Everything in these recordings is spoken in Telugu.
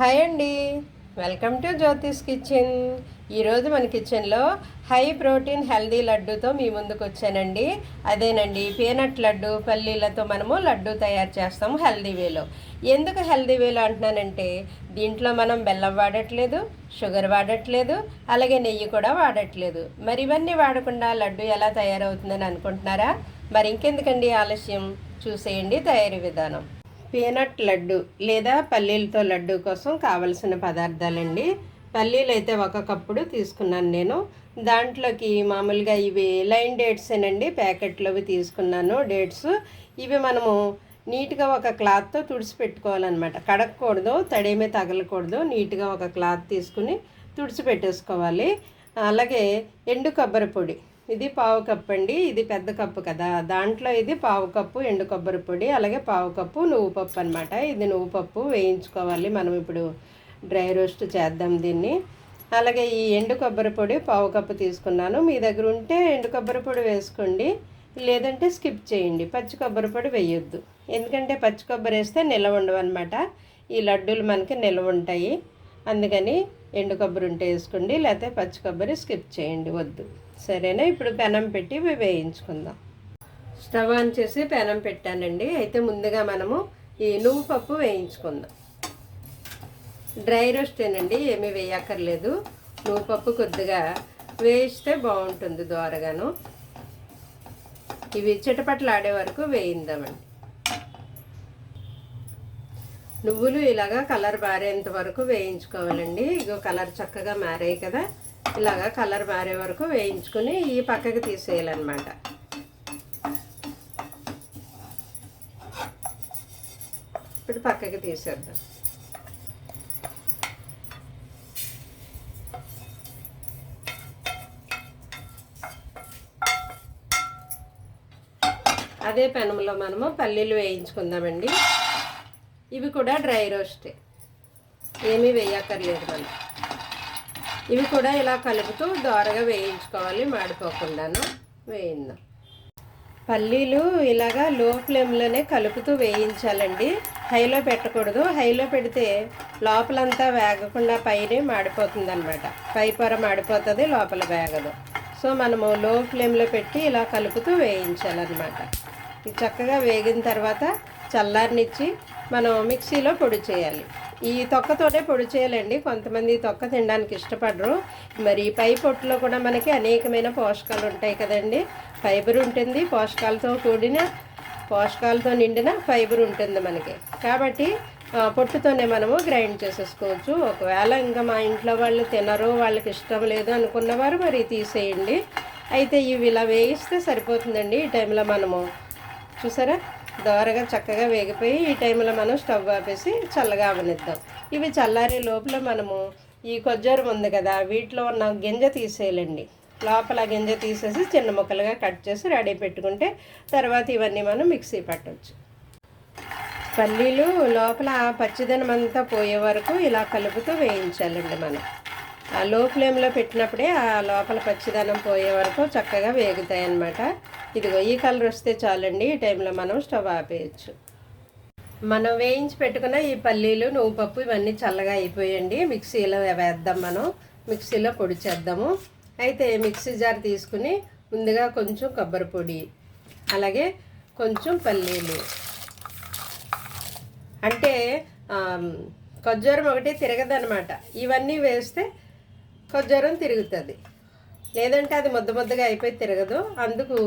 హాయ్ అండి. Welcome to Jyotish kitchen. ఈరోజు మన కిచెన్లో హై ప్రోటీన్ హెల్దీ లడ్డూతో మీ ముందుకు వచ్చానండి. అదేనండి పీనట్ లడ్డు పల్లీలతో మనము లడ్డు తయారు చేస్తాం హెల్దీ వేలో. ఎందుకు హెల్దీ వేలో అంటున్నానంటే దీంట్లో మనం బెల్లం వాడట్లేదు షుగర్ వాడట్లేదు అలాగే నెయ్యి కూడా వాడట్లేదు. మరి ఇవన్నీ వాడకుండా లడ్డు ఎలా తయారవుతుందని అనుకుంటున్నారా? మరి ఇంకెందుకండి ఆలస్యం? చూసేయండి తయారీ విధానం. పీనట్ లడ్డు లేదా పల్లీలతో లడ్డు కోసం కావలసిన పదార్థాలండి. పల్లీలు అయితే ఒక కప్పుడు తీసుకున్నాను నేను. దాంట్లోకి మామూలుగా ఇవి లైన్ డేట్స్ ఏనండి. ప్యాకెట్లోవి తీసుకున్నాను డేట్స్. ఇవి మనము నీట్గా ఒక క్లాత్తో తుడిచిపెట్టుకోవాలన్నమాట కడగకూడదు తడేమే తగలకూడదు. నీట్గా ఒక క్లాత్ తీసుకుని తుడిచిపెట్టేసుకోవాలి అలాగే ఎండు కొబ్బరి పొడి. ఇది పావు కప్పు అండి ఇది పెద్ద కప్పు కదా. దాంట్లో ఇది పావు కప్పు ఎండు కొబ్బరి పొడి అలాగే పావు కప్పు నువ్వు పప్పు అనమాట ఇది నువ్వు పప్పు వేయించుకోవాలి. మనం ఇప్పుడు డ్రై రోస్ట్ చేద్దాం దీన్ని. అలాగే ఈ ఎండు కొబ్బరి పొడి పావు కప్పు తీసుకున్నాను. మీ దగ్గర ఉంటే ఎండు కొబ్బరి పొడి వేసుకోండి. లేదంటే స్కిప్ చేయండి. పచ్చి కొబ్బరి పొడి వేయొద్దు. ఎందుకంటే పచ్చి కొబ్బరి వేస్తే నిల్వ ఉండవు అనమాట ఈ లడ్డూలు మనకి నిల్వ ఉంటాయి. అందుకని ఎండు కొబ్బరి ఉంటే వేసుకోండి. లేకపోతే పచ్చి కొబ్బరి స్కిప్ చేయండి. వద్దు. సరేనా? ఇప్పుడు పెనం పెట్టి ఇవి వేయించుకుందాం. స్టవ్ ఆన్ చేసి పెనం పెట్టానండి. అయితే ముందుగా మనము ఈ నువ్వు పప్పు వేయించుకుందాం. డ్రై రోస్టేనండి ఏమీ వేయక్కర్లేదు. నువ్వు పప్పు కొద్దిగా వేయిస్తే బాగుంటుంది దోరగాను ఇవి చిటపట్లు ఆడే వరకు వేయిందామండి. నువ్వులు ఇలాగా కలర్ మారేంత వరకు వేయించుకోవాలండి. ఇగో కలర్ చక్కగా మారాయి కదా. ఇలాగా కలర్ మారే వరకు వేయించుకుని ఈ పక్కకి తీసేయాలన్నమాట. ఇప్పుడు పక్కకి తీసేద్దాం. అదే పెనంలో మనము పల్లీలు వేయించుకుందామండి. ఇవి కూడా డ్రై రోస్టే. ఏమీ వేయక్కర్లేదు మనం. ఇవి కూడా ఇలా కలుపుతూ దోరగా వేయించుకోవాలి మాడిపోకుండాను వేయిందాం. పల్లీలు ఇలాగా లో ఫ్లేమ్లోనే కలుపుతూ వేయించాలండి. హైలో పెట్టకూడదు. హైలో పెడితే లోపలంతా వేగకుండా పైన మాడిపోతుంది అనమాట పై పొర మాడిపోతుంది లోపల వేగదు. సో మనము లో ఫ్లేమ్లో పెట్టి ఇలా కలుపుతూ వేయించాలన్నమాట. ఇది చక్కగా వేగిన తర్వాత చల్లారినిచ్చి మనం మిక్సీలో పొడి చేయాలి. ఈ తొక్కతోనే పొడి చేయాలండి. కొంతమంది తొక్క తినడానికి ఇష్టపడరు. మరి పై పొట్టులో కూడా మనకి అనేకమైన పోషకాలు ఉంటాయి కదండి. ఫైబర్ ఉంటుంది పోషకాలతో కూడిన పోషకాలతో నిండిన ఫైబర్ ఉంటుంది మనకి. కాబట్టి పొట్టుతోనే మనము గ్రైండ్ చేసేసుకోవచ్చు. ఒకవేళ ఇంకా మా ఇంట్లో వాళ్ళు తినరు వాళ్ళకి ఇష్టం లేదు అనుకున్నవారు మరి తీసేయండి. అయితే ఇవి ఇలా వేయిస్తే సరిపోతుందండి ఈ టైంలో మనము. చూసారా? దోరగా చక్కగా వేగిపోయి ఈ టైంలో మనం స్టవ్ ఆపేసి చల్లగా అవనిద్దాం. ఇవి చల్లారే లోపల మనము ఈ కొజ్జరం ఉంది కదా వీటిలో ఉన్న గింజ తీసేయాలండి. లోపల గింజ తీసేసి చిన్న ముక్కలుగా కట్ చేసి రెడీ పెట్టుకుంటే తర్వాత ఇవన్నీ మనం మిక్సీ పట్టవచ్చు పల్లీలు లోపల పచ్చిదనం అంతా పోయే వరకు ఇలా కలుపుతూ వేయించాలండి మనం. ఆ లో ఫ్లేమ్లో పెట్టినప్పుడే ఆ లోపల పచ్చిదనం పోయే వరకు చక్కగా వేగుతాయి అన్నమాట ఇదిగో ఈ కలర్ వస్తే చాలండి ఈ టైంలో మనం స్టవ్ ఆపేయచ్చు. మనం వేయించి పెట్టుకున్న ఈ పల్లీలు నువ్వు పప్పు ఇవన్నీ చల్లగా అయిపోయండి. మిక్సీలో వేద్దాం మనం. మిక్సీలో పొడి చేద్దాము. అయితే మిక్సీ జార్ తీసుకుని ముందుగా కొంచెం కొబ్బరి పొడి అలాగే కొంచెం పల్లీలు. అంటే ఆమ్, ఒకటి తిరగదనమాట ఇవన్నీ వేస్తే ఖర్జూరం తిరుగుతుంది. లేదంటే అది ముద్ద ముద్దగా అయిపోయి తిరగదు. అందుకు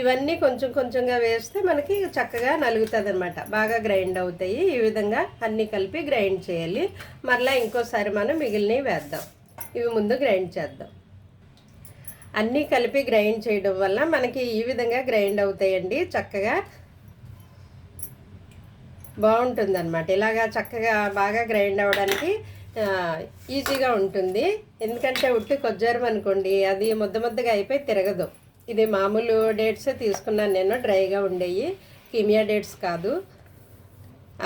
ఇవన్నీ కొంచెం కొంచెంగా వేస్తే మనకి చక్కగా నలుగుతుంది అనమాట బాగా గ్రైండ్ అవుతాయి. ఈ విధంగా అన్నీ కలిపి గ్రైండ్ చేయాలి. మరలా ఇంకోసారి మనం మిగిలినవి వేద్దాం. ఇవి ముందు గ్రైండ్ చేద్దాం. అన్నీ కలిపి గ్రైండ్ చేయడం వల్ల మనకి ఈ విధంగా గ్రైండ్ అవుతాయండి. చక్కగా బాగుంటుంది అనమాట ఇలాగా చక్కగా బాగా గ్రైండ్ అవ్వడానికి ఈజీగా ఉంటుంది. ఎందుకంటే ఉట్టి కొజ్జారం అనుకోండి అది ముద్ద ముద్దగా అయిపోయి తిరగదు. ఇది మామూలు డేట్సే తీసుకున్నాను నేను డ్రైగా ఉండేవి కిమియా డేట్స్ కాదు.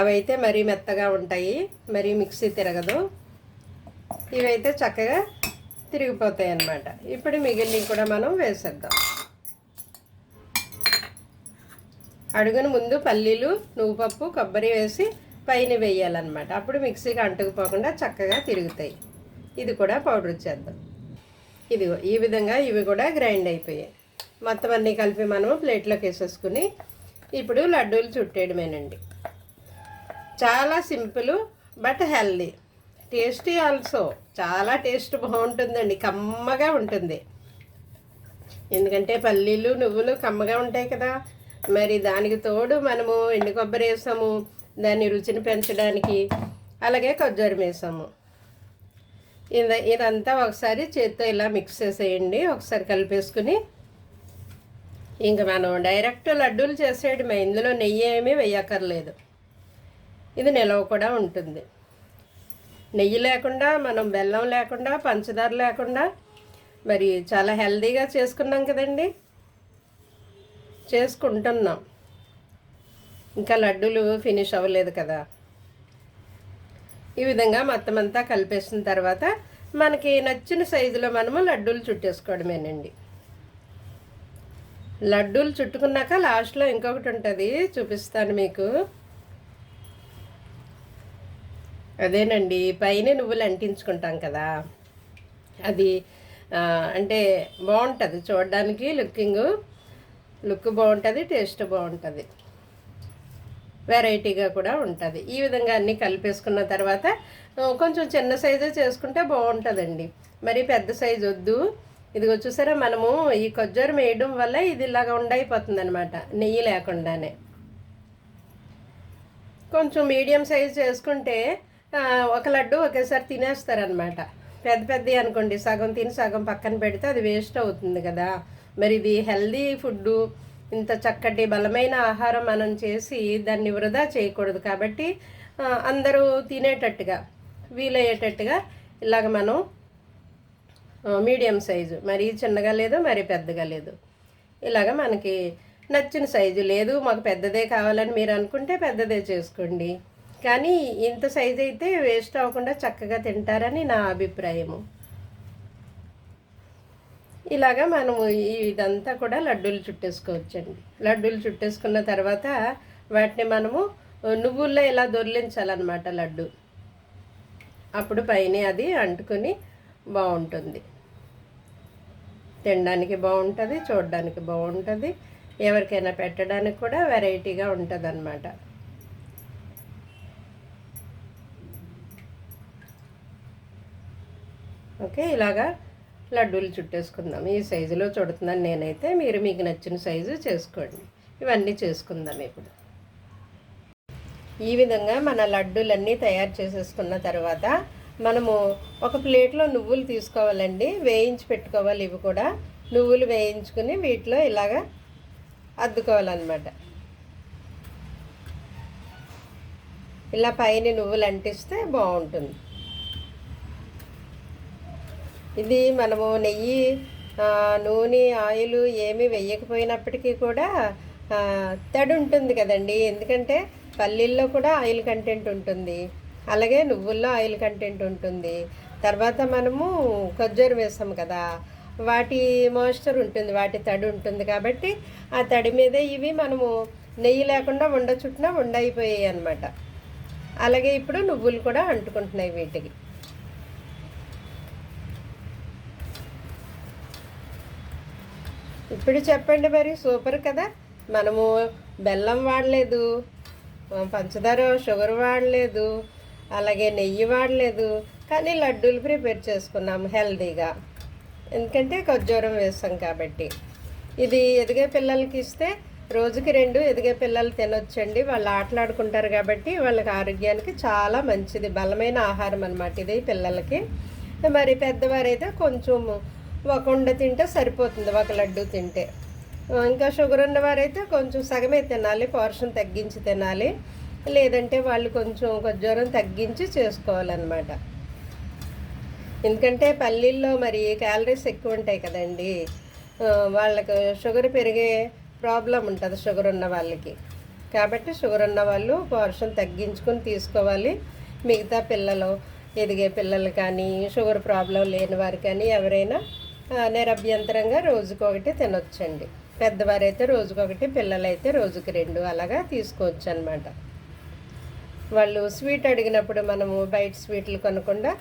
అవి అయితే మరీ మెత్తగా ఉంటాయి మరీ మిక్సీ తిరగదు. ఇవైతే చక్కగా తిరిగిపోతాయి అన్నమాట. ఇప్పుడు మిగిలినవి కూడా మనం వేసేద్దాం. అడుగున ముందు పల్లీలు నువ్వు పప్పు కొబ్బరి వేసి పైన వేయాలన్నమాట. అప్పుడు మిక్సీకి అంటుకుపోకుండా చక్కగా తిరుగుతాయి. ఇది కూడా పౌడర్ చేద్దాం. ఇదిగో ఈ విధంగా ఇవి కూడా గ్రైండ్ అయిపోయాయి. మొత్తం అన్నీ కలిపి మనం ప్లేట్లోకి వేసేసుకుని ఇప్పుడు లడ్డూలు చుట్టేయడమేనండి. చాలా simple but healthy. Tasty also. చాలా టేస్ట్ బాగుంటుందండి. కమ్మగా ఉంటుంది. ఎందుకంటే పల్లీలు నువ్వులు కమ్మగా ఉంటాయి కదా. మరి దానికి తోడు మనము ఎండు కొబ్బరి వేసాము. దాని రుచిని పెంచడానికి అలాగే ఖర్జూరం వేసాము. ఇది ఇదంతా ఒకసారి చేత్తో ఇలా మిక్స్ చేసేయండి. ఒకసారి కలిపేసుకుని ఇంకా మనం డైరెక్ట్ లడ్డూలు చేసేయడమే. ఇందులో నెయ్యి ఏమీ వేయక్కర్లేదు. ఇది నిలవ కూడా ఉంటుంది. నెయ్యి లేకుండా మనం బెల్లం లేకుండా పంచదార లేకుండా మరి చాలా హెల్దీగా చేసుకున్నాం కదండి. చేసుకుంటున్నాం. ఇంకా లడ్డూలు ఫినిష్ అవ్వలేదు కదా. ఈ విధంగా మొత్తం అంతా కలిపేసిన తర్వాత మనకి నచ్చిన సైజులో మనము లడ్డూలు చుట్టేసుకోవడమేనండి. లడ్డూలు చుట్టుకున్నాక లాస్ట్లో ఇంకొకటి ఉంటుంది చూపిస్తాను మీకు. అదేనండి పైన నువ్వులు అంటించుకుంటాం కదా. అది అంటే బాగుంటుంది చూడడానికి లుకింగ్ లుక్ బాగుంటుంది టేస్ట్ బాగుంటుంది. వెరైటీగా కూడా ఉంటుంది. ఈ విధంగా అన్నీ కలిపేసుకున్న తర్వాత కొంచెం చిన్న సైజు చేసుకుంటే బాగుంటుందండి. మరి పెద్ద సైజు వద్దు. ఇదిగో చూసారా మనము ఈ కొజ్జరం వేయడం వల్ల ఇది ఇలాగా ఉండైపోతుంది అనమాట నెయ్యి లేకుండానే. కొంచెం మీడియం సైజ్ చేసుకుంటే ఒక లడ్డు ఒకేసారి తినేస్తారనమాట పెద్ద పెద్దవి అనుకోండి సగం తిని సగం పక్కన పెడితే అది వేస్ట్ అవుతుంది కదా. మరి ఇది హెల్దీ ఫుడ్డు ఇంత చక్కటి బలమైన ఆహారం మనం చేసి దాన్ని వృధా చేయకూడదు కాబట్టి అందరూ తినేటట్టుగా వీలయ్యేటట్టుగా ఇలాగ మనం మీడియం సైజు మరీ చిన్నగా లేదు మరీ పెద్దగా లేదు. ఇలాగ మనకి నచ్చిన సైజు లేదు మాకు పెద్దదే కావాలని మీరు అనుకుంటే పెద్దదే చేసుకోండి. కానీ ఇంత సైజు అయితే వేస్ట్ అవ్వకుండా చక్కగా తింటారని నా అభిప్రాయము. ఇలాగా మనము ఇదంతా కూడా లడ్డూలు చుట్టేసుకోవచ్చండి. లడ్డూలు చుట్టేసుకున్న తర్వాత వాటిని మనము నువ్వుల్లో ఇలా దొర్లించాలన్నమాట లడ్డు. అప్పుడు పైన అది అంటుకొని బాగుంటుంది. తినడానికి బాగుంటుంది చూడడానికి బాగుంటుంది ఎవరికైనా పెట్టడానికి కూడా వెరైటీగా ఉంటుంది అన్నమాట ఓకే ఇలాగా లడ్డూలు చుట్టేసుకుందాం. ఈ సైజులో చుడుతున్నాను నేనైతే. మీరు మీకు నచ్చిన సైజు చేసుకోండి. ఇవన్నీ చేసుకుందాం ఇప్పుడు. ఈ విధంగా మన లడ్డూలన్నీ తయారు చేసేసుకున్న తర్వాత మనము ఒక ప్లేట్లో నువ్వులు తీసుకోవాలండి. వేయించి పెట్టుకోవాలి ఇవి కూడా. నువ్వులు వేయించుకుని వీటిలో ఇలాగా అద్దుకోవాలన్నమాట. ఇలా పైన నువ్వులు అంటిస్తే బాగుంటుంది. ఇది మనము నెయ్యి నూనె ఆయిల్ ఏమీ వేయకపోయినప్పటికీ కూడా తడి ఉంటుంది కదండి. ఎందుకంటే పల్లీల్లో కూడా ఆయిల్ కంటెంట్ ఉంటుంది. అలాగే నువ్వుల్లో ఆయిల్ కంటెంట్ ఉంటుంది. తర్వాత మనము ఖజ్జూరు వేసాం కదా వాటి మాయిశ్చర్ ఉంటుంది వాటి తడి ఉంటుంది కాబట్టి ఆ తడి మీదే ఇవి మనము నెయ్యి లేకుండా ఉండ చుట్టినా ఉండైపోయాయి అనమాట అలాగే ఇప్పుడు నువ్వులు కూడా అంటుకుంటున్నాయి వీటికి. ఇప్పుడు చెప్పండి మరి సూపర్ కదా. మనము బెల్లం వాడలేదు పంచదార షుగర్ వాడలేదు అలాగే నెయ్యి వాడలేదు కానీ లడ్డూలు ప్రిపేర్ చేసుకున్నాము హెల్దీగా. ఎందుకంటే ఖర్జూరం వేస్తాం కాబట్టి. ఇది ఎదిగే పిల్లలకి ఇస్తే రోజుకి రెండు ఎదిగే పిల్లలు తినొచ్చండి. వాళ్ళు ఆటలాడుకుంటారు కాబట్టి వాళ్ళకి ఆరోగ్యానికి చాలా మంచిది బలమైన ఆహారం అనమాట ఇది పిల్లలకి. మరి పెద్దవారైతే కొంచెం ఒక ఉండ తింటే సరిపోతుంది ఒక లడ్డు తింటే. ఇంకా షుగర్ ఉన్నవారైతే కొంచెం సగమే తినాలి పోర్షన్ తగ్గించి తినాలి. లేదంటే వాళ్ళు కొంచెం జ్వరం తగ్గించి చేసుకోవాలన్నమాట. ఎందుకంటే పల్లీల్లో మరి క్యాలరీస్ ఎక్కువ ఉంటాయి కదండి. వాళ్ళకు షుగర్ పెరిగే ప్రాబ్లం ఉంటుంది షుగర్ ఉన్న వాళ్ళకి. కాబట్టి షుగర్ ఉన్న వాళ్ళు పోర్షన్ తగ్గించుకొని తీసుకోవాలి. మిగతా పిల్లలు ఎదిగే పిల్లలు కానీ షుగర్ ప్రాబ్లం లేని వారు కానీ ఎవరైనా నిరభ్యంతరంగా రోజుకొకటి తినొచ్చండి. పెద్దవారైతే రోజుకొకటి పిల్లలైతే రోజుకి రెండు అలాగా తీసుకోవచ్చు అనమాట వాళ్ళు స్వీట్ అడిగినప్పుడు మనము బయట స్వీట్లు కొనకుండా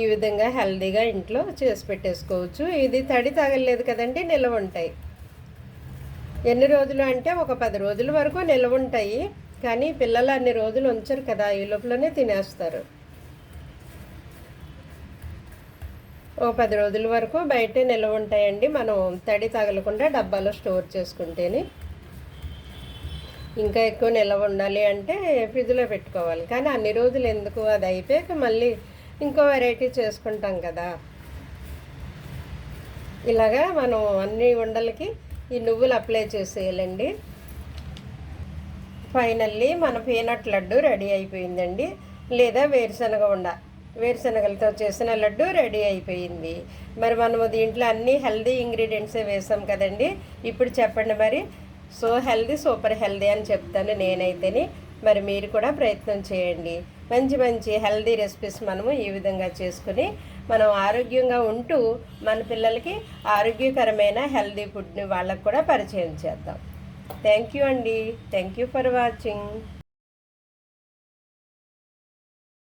ఈ విధంగా హెల్దీగా ఇంట్లో చేసి పెట్టేసుకోవచ్చు. ఇది తడి తగలేదు కదండి నిల్వ ఉంటాయి. ఎన్ని రోజులు అంటే ఒక పది రోజుల వరకు నిల్వ ఉంటాయి. కానీ పిల్లలు అన్ని రోజులు ఉంచరు కదా ఈ లోపలనే తినేస్తారు. ఓ పది రోజుల వరకు బయటే నిల్వ ఉంటాయండి. మనం తడి తగలకుండా డబ్బాలో స్టోర్ చేసుకుంటేనే ఇంకా ఎక్కువ నిల్వ ఉండాలి అంటే ఫ్రిడ్జ్లో పెట్టుకోవాలి. కానీ అన్ని రోజులు ఎందుకు అది అయిపోయాక మళ్ళీ ఇంకో వెరైటీ చేసుకుంటాం కదా. ఇలాగా మనం అన్ని ఉండలకి ఈ నువ్వులు అప్లై చేసేయాలండి. ఫైనల్లీ మన పీనట్ లడ్డు రెడీ అయిపోయిందండి. లేదా వేరుశనగ ఉండ వేరుశనగలతో చేసిన లడ్డు రెడీ అయిపోయింది. మరి మనము దీంట్లో అన్ని హెల్దీ ఇంగ్రీడియంట్సే వేసాం కదండి. ఇప్పుడు చెప్పండి మరి. సో హెల్దీ సూపర్ హెల్దీ అని చెప్తాను నేనైతేనే. మరి మీరు కూడా ప్రయత్నం చేయండి. మంచి మంచి హెల్దీ రెసిపీస్ మనము ఈ విధంగా చేసుకుని మనం ఆరోగ్యంగా ఉంటూ మన పిల్లలకి ఆరోగ్యకరమైన హెల్దీ ఫుడ్ని వాళ్ళకు కూడా పరిచయం చేద్దాం. థ్యాంక్ యూ అండి. Thank you for watching.